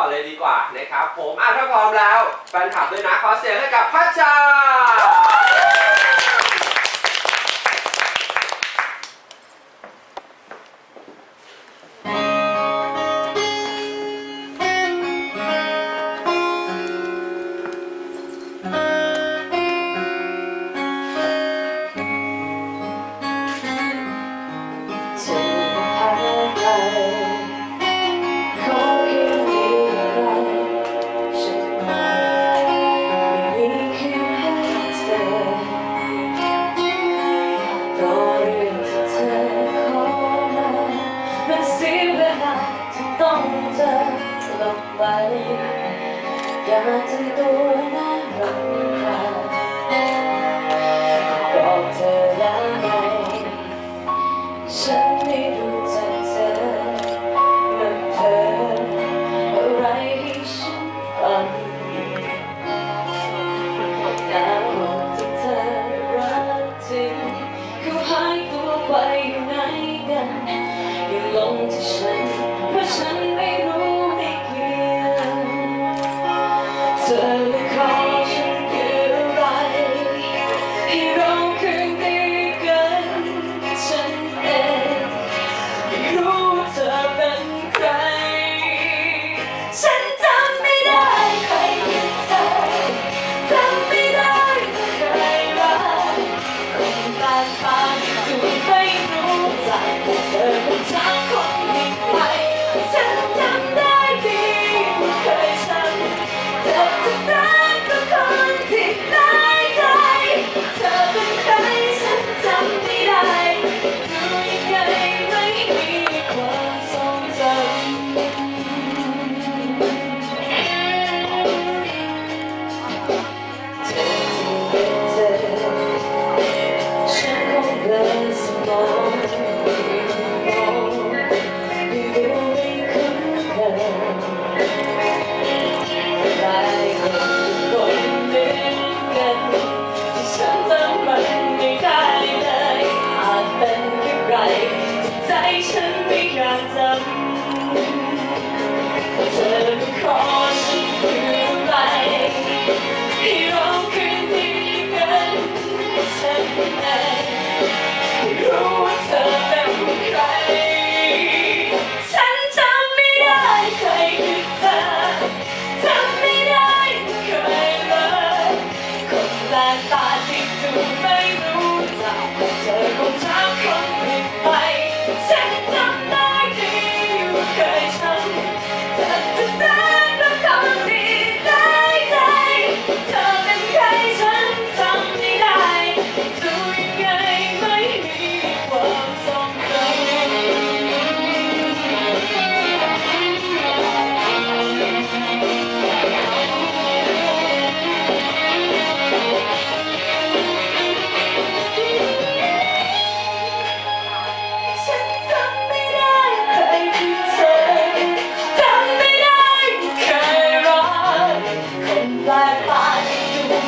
ก่อนเลยดีกว่านะครับผมอะถ้าพร้อมแล้วแฟนคลับด้วยนะขอเสียงให้กับพัชชา องเจอลงไปอย่าทำตัวน่ารำคาญบอกเธอได้ไงฉันมี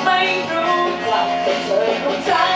ไม่รู้จักเธอเข้าใจ